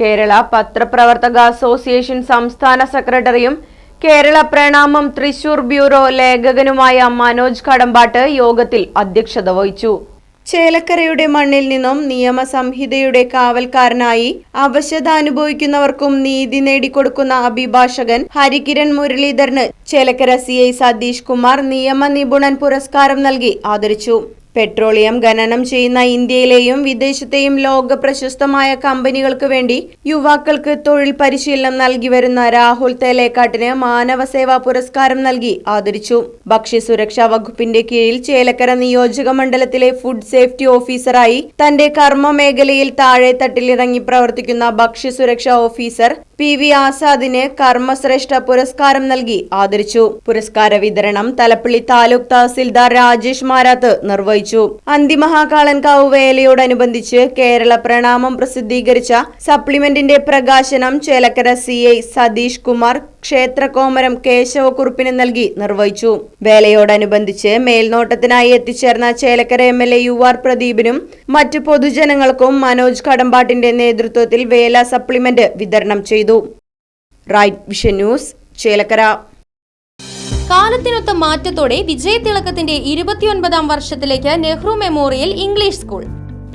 കേരള പത്രപ്രവർത്തക അസോസിയേഷൻ സംസ്ഥാന സെക്രട്ടറിയും കേരള പ്രണാമം തൃശൂർ ബ്യൂറോ ലേഖകനുമായ മനോജ് കടമ്പാട്ട് യോഗത്തിൽ അധ്യക്ഷത വഹിച്ചു. ചേലക്കരയുടെ മണ്ണിൽ നിന്നും നിയമസംഹിതയുടെ കാവൽക്കാരനായി അവശത അനുഭവിക്കുന്നവർക്കും നീതി നേടിക്കൊടുക്കുന്ന അഭിഭാഷകൻ ഹരികിരൺ മുരളീധരന് ചേലക്കര സി ഐ സതീഷ് കുമാർ നിയമ നിപുണൻ പുരസ്കാരം നൽകി ആദരിച്ചു. പെട്രോളിയം ഖനനം ചെയ്യുന്ന ഇന്ത്യയിലെയും വിദേശത്തെയും ലോക പ്രശസ്തമായ കമ്പനികൾക്ക് വേണ്ടി യുവാക്കൾക്ക് തൊഴിൽ പരിശീലനം നൽകി വരുന്ന രാഹുൽ തേലേക്കാട്ടിന് മാനവ സേവാ പുരസ്കാരം നൽകി ആദരിച്ചു. ഭക്ഷ്യസുരക്ഷാ വകുപ്പിന്റെ കീഴിൽ ചേലക്കര നിയോജക മണ്ഡലത്തിലെ ഫുഡ് സേഫ്റ്റി ഓഫീസറായി തന്റെ കർമ്മ മേഖലയിൽ താഴെത്തട്ടിലിറങ്ങി പ്രവർത്തിക്കുന്ന ഭക്ഷ്യസുരക്ഷാ ഓഫീസർ പി വി ആസാദിന് കർമ്മശ്രേഷ്ഠ പുരസ്കാരം നൽകി ആദരിച്ചു. പുരസ്കാര വിതരണം തലപ്പള്ളി താലൂക്ക് തഹസിൽദാർ രാജേഷ് മാരാത്ത് നിർവഹിച്ചു. അന്തിമഹാകാളൻകാവ് വേലയോടനുബന്ധിച്ച് കേരള പ്രണാമം പ്രസിദ്ധീകരിച്ച സപ്ലിമെന്റിന്റെ പ്രകാശനം ചേലക്കര സി ഐ സതീഷ് കുമാർ ക്ഷേത്രകോമരം കേശവക്കുറുപ്പിന് നൽകി നിർവഹിച്ചു. വേലയോടനുബന്ധിച്ച് മേൽനോട്ടത്തിനായി എത്തിച്ചേർന്ന Chelakkara M L A U R പ്രദീപിനും മറ്റു പൊതുജനങ്ങൾക്കും മനോജ് കടമ്പാട്ടിന്റെ നേതൃത്വത്തിൽ വേല സപ്ലിമെന്റ് വിതരണം ചെയ്തു. Right vision news Chelakkara. കാലത്തിനൊത്ത മാറ്റത്തോടെ വിജയതിളക്കത്തിന്റെ ഇരുപത്തിയൊൻപതാം വർഷത്തിലേക്ക് നെഹ്റു മെമ്മോറിയൽ ഇംഗ്ലീഷ് സ്കൂൾ.